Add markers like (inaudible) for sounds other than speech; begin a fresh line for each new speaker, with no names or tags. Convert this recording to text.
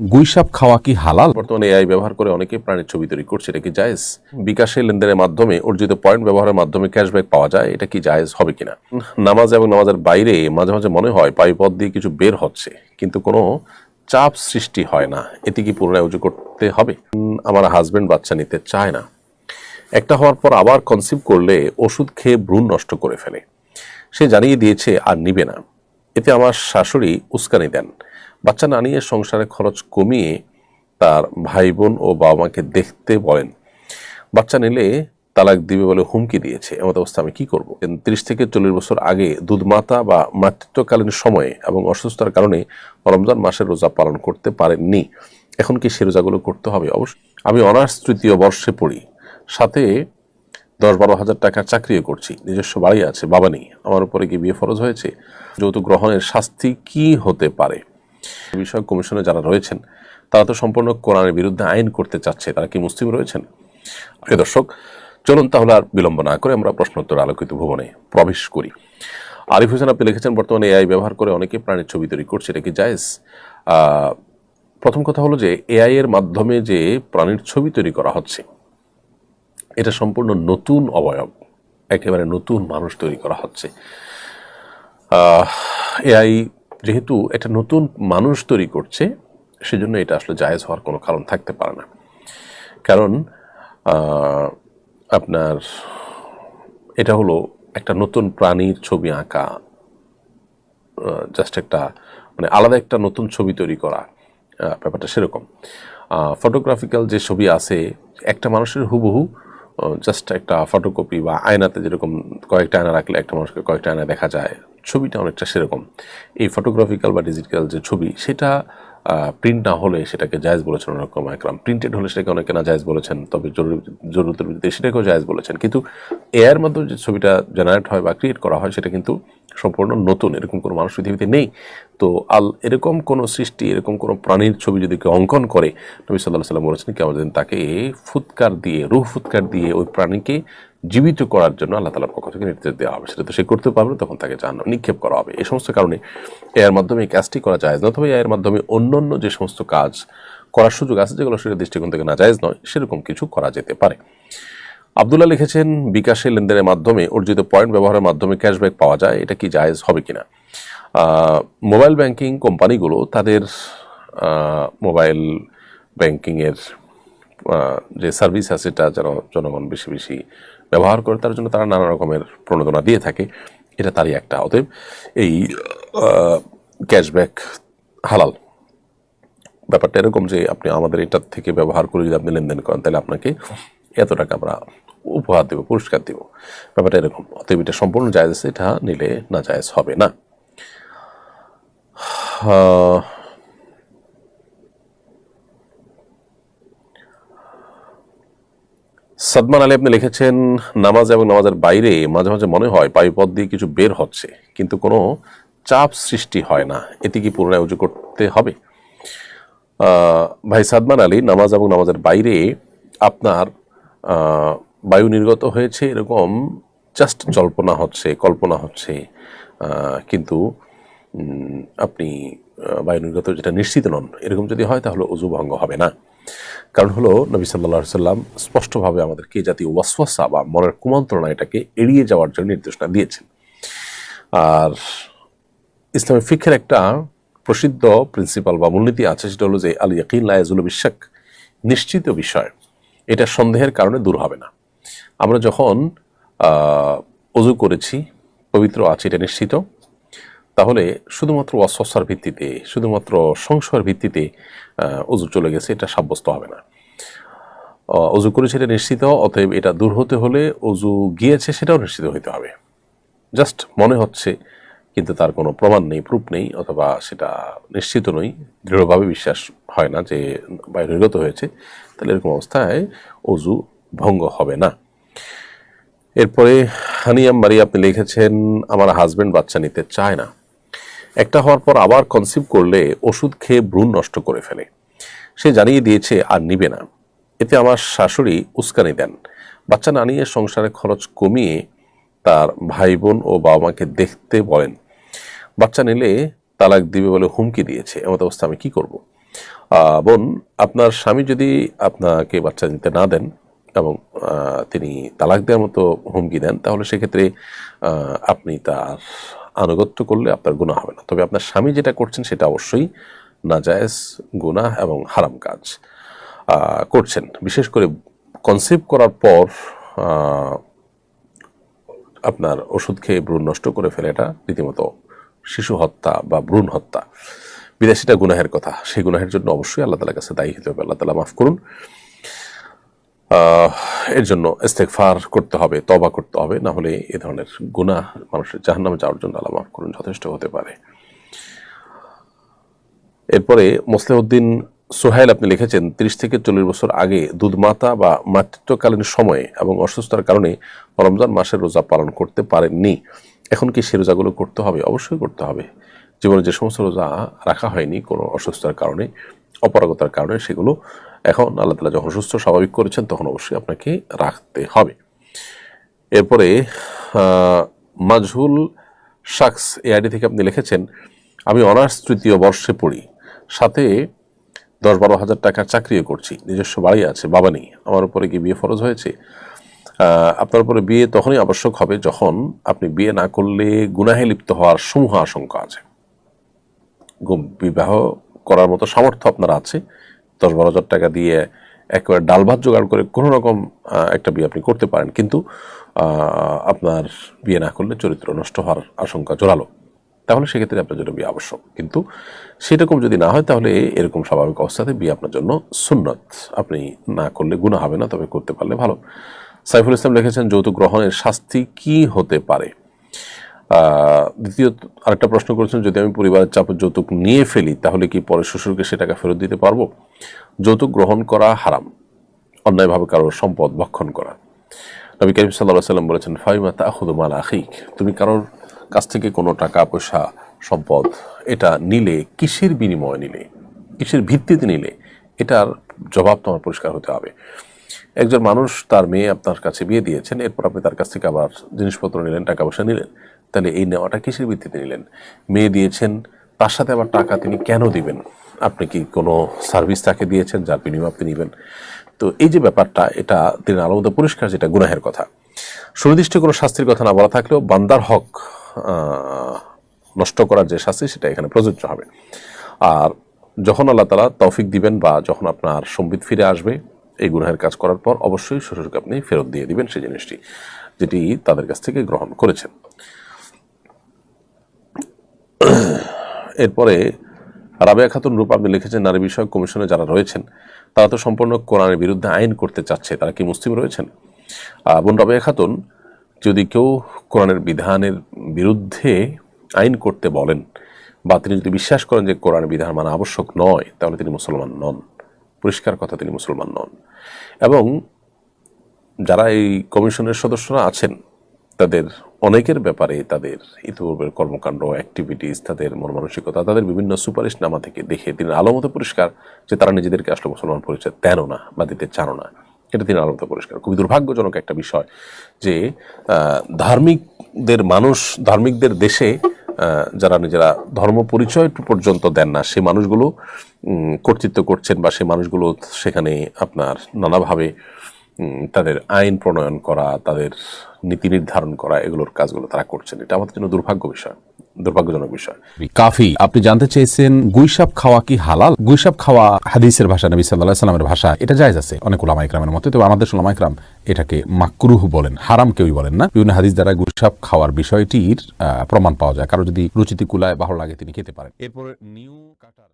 গুইসাপ খাওয়া কি হালাল? বর্তমানে এআই ব্যবহার করে অনেকে প্রাণীর ছবি তৈরি করছে, এটা কি জায়েজ? বিকাশে লেনদেনের মাধ্যমে, অর্জিত পয়েন্ট ব্যবহারের মাধ্যমে ক্যাশব্যাক পাওয়া যায়, এটা কি জায়েজ হবে কিনা? নামাজ এবং নামাজের বাইরে মাঝে মাঝে মনে হয় পাইপথ দিয়ে কিছু বের হচ্ছে, কিন্তু কোনো চাপ সৃষ্টি হয় না। এতে কি পুনরায় উজু করতে হবে? আমার হাজবেন্ড বাচ্চা নিতে চায় না। একটা হওয়ার পর আবার কনসিভ করলে ওষুধ খেয়ে ভ্রূণ নষ্ট করে ফেলে। সে জানিয়ে দিয়েছে, আর নিবে না। এতে আমার শাশুড়ি উস্কানি দেন। বাচ্চা না নিয়ে সংসারে খরচ কমিয়ে তার ভাই বোন ও বাবা মাকে দেখতে বলেন। বাচ্চা নিলে তালাক দিবে বলে হুমকি দিয়েছে। এমন অবস্থা আমি কি করব? তিরিশ থেকে চল্লিশ বছর আগে দুধ মাতা বা মাতৃত্বকালীন সময়ে এবং অসুস্থতার কারণে রমজান মাসের রোজা পালন করতে পারেননি। এখন কি সে রোজাগুলো করতে হবে? অবশ্য আমি অনার্স তৃতীয় বর্ষে পড়ি। সাথে দশ বারো হাজার টাকার চাকরিও করছি। নিজস্ব বাড়ি আছে, বাবা নেই। আমার উপরে কি বিয়ে ফরজ হয়েছে? যৌতুক গ্রহণের শাস্তি কি হতে পারে? বিষয়ক কমিশনে যারা রয়েছেন, তারা তো সম্পূর্ণ কোরআনের বিরুদ্ধে আইন করতে চাচ্ছে। তারা কি মুসলিম রয়েছেন? প্রিয় দর্শক, চলুন তাহলে আর বিলম্ব না করে আমরা প্রশ্নোত্তর আলোকিত ভুবনে প্রবেশ করি। আরিফ হোসেন, আপনি লিখেছেন, বর্তমানে এআই ব্যবহার করে অনেকে প্রাণীর ছবি তৈরি করছে, এটা কি জায়েজ? প্রথম কথা হলো যে, এআই এর মাধ্যমে যে প্রাণীর ছবি তৈরি করা হচ্ছে, এটা সম্পূর্ণ নতুন অবয়ব, একেবারে নতুন মানুষ তৈরি করা হচ্ছে। এআই যেহেতু এটা নতুন মানুষ তৈরি করছে, সেজন্য এটা আসলে জায়েজ হওয়ার কোনো কারণ থাকতে পারে না। কারণ আপনার এটা হলো একটা নতুন প্রাণীর ছবি আঁকা জাস্ট একটা মানে আলাদা একটা নতুন ছবি তৈরি করা ব্যাপারটা সেরকম। ফটোগ্রাফিক্যাল যে ছবি আছে, একটা মানুষের হুবহু জাস্ট একটা ফটোকপি বা আয়নাতে যেরকম কয়েকটা আয়না রাখলে একটা মানুষকে কয়েকটা আয়না দেখা যায় ছবিটা অনেকটা সেরকম। এই ফটোগ্রাফিক্যাল বা ডিজিটাল যে ছবি, সেটা প্রিন্ট না হলে সেটাকে জায়েজ বলেছেন অনেকরকম একরাম। প্রিন্টেড হলে সেটাকে অনেকে না জায়জ বলেছেন, তবে জরুরি, জরুরতের ভিত্তিতে সেটাকেও জায়েজ বলেছেন। কিন্তু এআর মাধ্যমে যে ছবিটা জেনারেট হয় বা ক্রিয়েট করা হয়, সেটা কিন্তু সম্পূর্ণ নতুন, এরকম কোনো মানুষ পৃথিবীতে নেই। তো আল, এরকম কোনো সৃষ্টি, এরকম কোনো প্রাণীর ছবি যদি কেউ অঙ্কন করে, নবী সাল্লাহ সাল্লাম বলেছেন কেমন দিন তাকে ফুৎকার দিয়ে, রুহ ফুৎকার দিয়ে ওই প্রাণীকে জীবিত করার জন্য আল্লাহ তালার পক্ষ থেকে নির্দেশ দেওয়া হবে। সেটা তো সে করতে পারবে তখন তাকে জাহান্নামে নিক্ষেপ করা হবে। এই সমস্ত কারণে এর মাধ্যমে এই কাজটি করা যায় না তবে এর মাধ্যমে অন্য অন্য যে সমস্ত কাজ করার সুযোগ আছে, যেগুলো সেটা দৃষ্টিকোণ থেকে না জায়েজ নয়, সেরকম কিছু করা যেতে পারে। আবদুল্লাহ লিখেছেন বিকাশে লেনদেনের মাধ্যমে অর্জিত পয়েন্ট ব্যবহারের মাধ্যমে ক্যাশব্যাক পাওয়া যায়, এটা কি জায়েজ হবে কিনা? মোবাইল ব্যাংকিং কোম্পানিগুলো তাদের মোবাইল ব্যাংকিংয়ের যে সার্ভিস আছে সেটা যেন জনগণ বেশি বেশি ব্যবহার করে তার জন্য তারা নানা রকমের প্রণোদনা দিয়ে থাকে। এটা তারই একটা। অতএব এই ক্যাশব্যাক হালাল। ব্যাপারটা এরকম যে আপনি আমাদের এটার থেকে ব্যবহার করে যদি আপনি লেনদেন করেন, তাহলে আপনাকে এত টাকা আমরা উপহার দেবো, পুরস্কার দেব। ব্যাপারটা এরকম। অতএব এটা সম্পূর্ণ জায়জ, এটা নিলে না জায়জ হবে না। সাদমান আলী আপনি লিখেছেন, নামাজ এবং নামাজের বাইরে মাঝে মাঝে মনে হয় পাইপথ দিয়ে কিছু বের হচ্ছে, কিন্তু কোনো চাপ সৃষ্টি হয় না। এতে কি পুনরায় উজু করতে হবে? ভাই সাদমান আলী, নামাজ এবং নামাজের বাইরে আপনার বায়ু নির্গত হয়েছে, এরকম জাস্ট জল্পনা হচ্ছে, কল্পনা হচ্ছে। কিন্তু আপনি বায়ু নির্গত যেটা নিশ্চিত নন, এরকম যদি হয় তাহলে অজু ভঙ্গ হবে না। কারণ হলো নবী সাল্লাহ সাল্লাম স্পষ্টভাবে আমাদেরকে জাতীয় ওয়াসওয়াসা বা মনের কুমন্ত্রণা এটাকে এড়িয়ে যাওয়ার জন্য নির্দেশনা দিয়েছেন। আর ইসলামের ফিক্ষের একটা প্রসিদ্ধ প্রিন্সিপাল বা মূলনীতি আছে, সেটা হলো যে আল ইয়াকিন লায়াজুল বিশ্বাক নিশ্চিত বিষয়। এটা সন্দেহের কারণে দূর হবে না। আমরা যখন অজু করেছি, পবিত্র আছে, এটা নিশ্চিত। তাহলে শুধুমাত্র অস্বস্থার ভিত্তিতে, শুধুমাত্র সংশয়ের ভিত্তিতে অজু চলে গেছে, এটা সাব্যস্ত হবে না। অজু করেছে এটা নিশ্চিত, অতএব এটা দূর হতে হলে অজু গিয়েছে সেটাও নিশ্চিত হইতে হবে। জাস্ট মনে হচ্ছে, কিন্তু তার কোনো প্রমাণ নেই, প্রুফ নেই, অথবা সেটা নিশ্চিত নই। দৃঢ়ভাবে বিশ্বাস হয় না যে বাইরে নির্গত হয়েছে, তাহলে এরকম অবস্থায় অজু ভঙ্গ হবে না। এরপরে হানিয়াম মারি আপনি লিখেছেন, আমার হাজব্যান্ড বাচ্চা নিতে চায় না। একটা হওয়ার পর আবার কনসিভ করলে ওষুধ খেয়ে ভ্রূণ নষ্ট করে ফেলে। সে জানিয়ে দিয়েছে, আর নিবে না। এতে আমার শাশুড়ি উস্কানি দেন। বাচ্চা না নিয়ে সংসারে খরচ কমিয়ে তার ভাই বোন ও বাবা মাকে দেখতে বলেন, বাচ্চা নিলে তালাক দিবে বলে হুমকি দিয়েছে। এমত অবস্থা আমি কি করব? বোন, আপনার স্বামী যদি আপনাকে বাচ্চা নিতে না দেন এবং তিনি তালাক দেওয়ার মতো হুমকি দেন, তাহলে সেক্ষেত্রে আপনি তার আনুগত্য করলে আপনার গুনাহ হবে না। তবে আপনার স্বামী যেটা করছেন সেটা অবশ্যই নাজায়েজ গুনাহ এবং হারাম কাজ করছেন। বিশেষ করে কনসেপ্ট করার পর আপনার ওষুধ খেয়ে ভ্রূণ নষ্ট করে ফেলে এটা রীতিমতো শিশু হত্যা বা ভ্রূণ হত্যা। বিদেশিটা গুনাহের কথা, সেই গুনাহের জন্য অবশ্যই আল্লাহ তালার কাছে দায়ী হতে হবে। আল্লাহ তালা মাফ করুন। এর জন্য ইস্তেকফার করতে হবে তবা করতে হবে, না হলে এ ধরনের গুনাহ মানুষের জাহান্নামে যাওয়ার জন্য আল্লাহ মাফ করুন, যথেষ্ট হতে পারে। এরপরে মোসলেউদ্দিন সোহাইল আপনি লিখেছেন, তিরিশ থেকে চল্লিশ বছর আগে দুধমাতা বা মাতৃত্বকালীন সময়ে এবং অসুস্থতার কারণে রমজান মাসের রোজা পালন করতে পারেননি। এখন কি সে রোজাগুলো করতে হবে? অবশ্যই করতে হবে। জীবনে যে সমস্ত রোজা রাখা হয়নি কোনো অসুস্থতার কারণে, অপারগতার কারণে সেগুলো এখন আল্লাহ তালা যখন সুস্থ, স্বাভাবিক করেছেন, তখন অবশ্যই আপনাকে রাখতে হবে। এরপরে মাজহুল শাকস এই আইডি থেকে আপনি লিখেছেন, আমি অনার্স তৃতীয় বর্ষে পড়ি, সাথে দশ বারো হাজার টাকার চাকরিও করছি, নিজস্ব বাড়ি আছে, বাবা নেই, আমার উপরে কি বিয়ে ফরজ হয়েছে? আপনার উপরে বিয়ে তখনই আবশ্যক হবে যখন আপনি বিয়ে না করলে গুনাহে লিপ্ত হওয়ার সমূহ আশঙ্কা আছে। বিবাহ করার মতো সামর্থ্য আপনার আছে দশ বারো হাজার টাকা দিয়ে একেবারে ডাল ভাত জোগাড় করে কোনো রকম একটা বিয়ে আপনি করতে পারেন। কিন্তু আপনার বিয়ে না করলে চরিত্র নষ্ট হওয়ার আশঙ্কা জোরালো। তাহলে সেক্ষেত্রে আপনার জন্য বিয়ে আবশ্যক। কিন্তু সেরকম যদি না হয়, তাহলে এরকম স্বাভাবিক অবস্থাতে বিয়ে আপনার জন্য সুন্নত। আপনি না করলে গুণা হবে না, তবে করতে পারলে ভালো। সাইফুল ইসলাম লিখেছেন, যৌতুক গ্রহণের শাস্তি কি হতে পারে? দ্বিতীয় আরেকটা প্রশ্ন করেছেন, যদি আমি পরিবারের চাপ যৌতুক নিয়ে ফেলি, তাহলে কি পরে শ্বশুরকে সে টাকা ফেরত দিতে পারব? যৌতুক গ্রহণ করা হারাম। অন্যায়ভাবে কারোর সম্পদ ভক্ষণ করা। নবী করিম সাল্লাহ সাল্লাম বলেছেন, ফাইমা তাহুদ মাল আখিক। তুমি কারোর কাছ থেকে কোনো টাকা, পয়সা, সম্পদ, এটা নিলে কিসের বিনিময় নিলে? কিসের ভিত্তিতে নিলে? এটার জবাব তোমার পরিষ্কার হতে হবে। একজন মানুষ তার মেয়ে আপনার কাছে বিয়ে দিয়েছেন, এরপর আপনি তার কাছ থেকে আবার জিনিসপত্র নিলেন, টাকা পয়সা নিলেন। তাহলে এই নেওয়াটা কিসের ভিত্তিতে নিলেন? মেয়ে দিয়েছেন, তার সাথে আবার টাকা তিনি কেন দিবেন? আপনি কি কোনো সার্ভিস তাকে দিয়েছেন, যার বিনিময় আপনি নেবেন? তো এই যে ব্যাপারটা, এটা তিনি আলাদা পরিষ্কার, যেটা গুনাহের কথা। সুনির্দিষ্ট কোনো শাস্তির কথা না বলা থাকলেও বান্দার হক নষ্ট করার যে শাস্তি, সেটা এখানে প্রযোজ্য হবে। আর যখন আল্লাহ তালা তৌফিক দিবেন বা যখন আপনার সম্বিত ফিরে আসবে, এই গুনাহের কাজ করার পর অবশ্যই শ্বশুরকে আপনি ফেরত দিয়ে দিবেন সেই জিনিসটি, যেটি তাদের কাছ থেকে গ্রহণ করেছেন। (clears throat) এরপরে রাবেয়া খাতুন রূপ আপনি লিখেছেন, নারী বিষয়ক কমিশনে যারা রয়েছেন, তারা তো সম্পূর্ণ কোরআনের বিরুদ্ধে আইন করতে চাচ্ছে। তারা কি মুসলিম রয়েছেন? বোন রাবেয়া খাতুন, যদি কেউ কোরআনের বিধানের বিরুদ্ধে আইন করতে বলেন বা তিনি যদি বিশ্বাস করেন যে কোরআনের বিধান মানা আবশ্যক নয়, তাহলে তিনি মুসলমান নন। পরিষ্কার কথা, তিনি মুসলমান নন। এবং যারা এই কমিশনের সদস্যরা আছেন তাদের, অনেকের ব্যাপারে তাদের ইতিপূর্বের কর্মকাণ্ড অ্যাক্টিভিটিস তাদের মন মানসিকতা তাদের বিভিন্ন সুপারিশ নামা থেকে দেখে তিনি আলোমতো পরিষ্কার যে তারা নিজেদেরকে আসলে মুসলমান পরিচয় দেন না, বা দিতে চান না। এটা তিনি আলোমতো পরিষ্কার। খুবই দুর্ভাগ্যজনক একটা বিষয় যে ধার্মিকদের মানুষ, ধার্মিকদের দেশে যারা নিজেরা ধর্ম পরিচয় পর্যন্ত দেন না সেই মানুষগুলো কর্তৃত্ব করছেন বা সেই মানুষগুলো সেখানে আপনার নানাভাবে তাদের আইন প্রণয়ন করা, তাদের নীতি নির্ধারণ করা এগুলোর কাজগুলো তারা করছেন। এটা আমাদের জন্য দুর্ভাগ্য বিষয় দুর্ভাগ্যজনক বিষয়।
কাফি আপনি জানতে চেয়েছেন গুইসাপ খাওয়া কি হালাল? গুইসাপ খাওয়া হাদিসের ভাষা নবী সাল্লাহ সাল্লামের ভাষা এটা জায়েজ আছে অনেক ওলামা ইকরামের মতে তবে আমাদের ওলামা ইকরাম এটাকে মাকরুহ বলেন হারাম কেউই বলেন না। বিভিন্ন হাদিস দ্বারা গুইসাপ খাওয়ার বিষয়টির আহ, প্রমাণ পাওয়া যায়। কারও যদি রুচিতে কুলায় ভালো লাগে তিনি খেতে পারেন। এরপরে নিউ কাটার।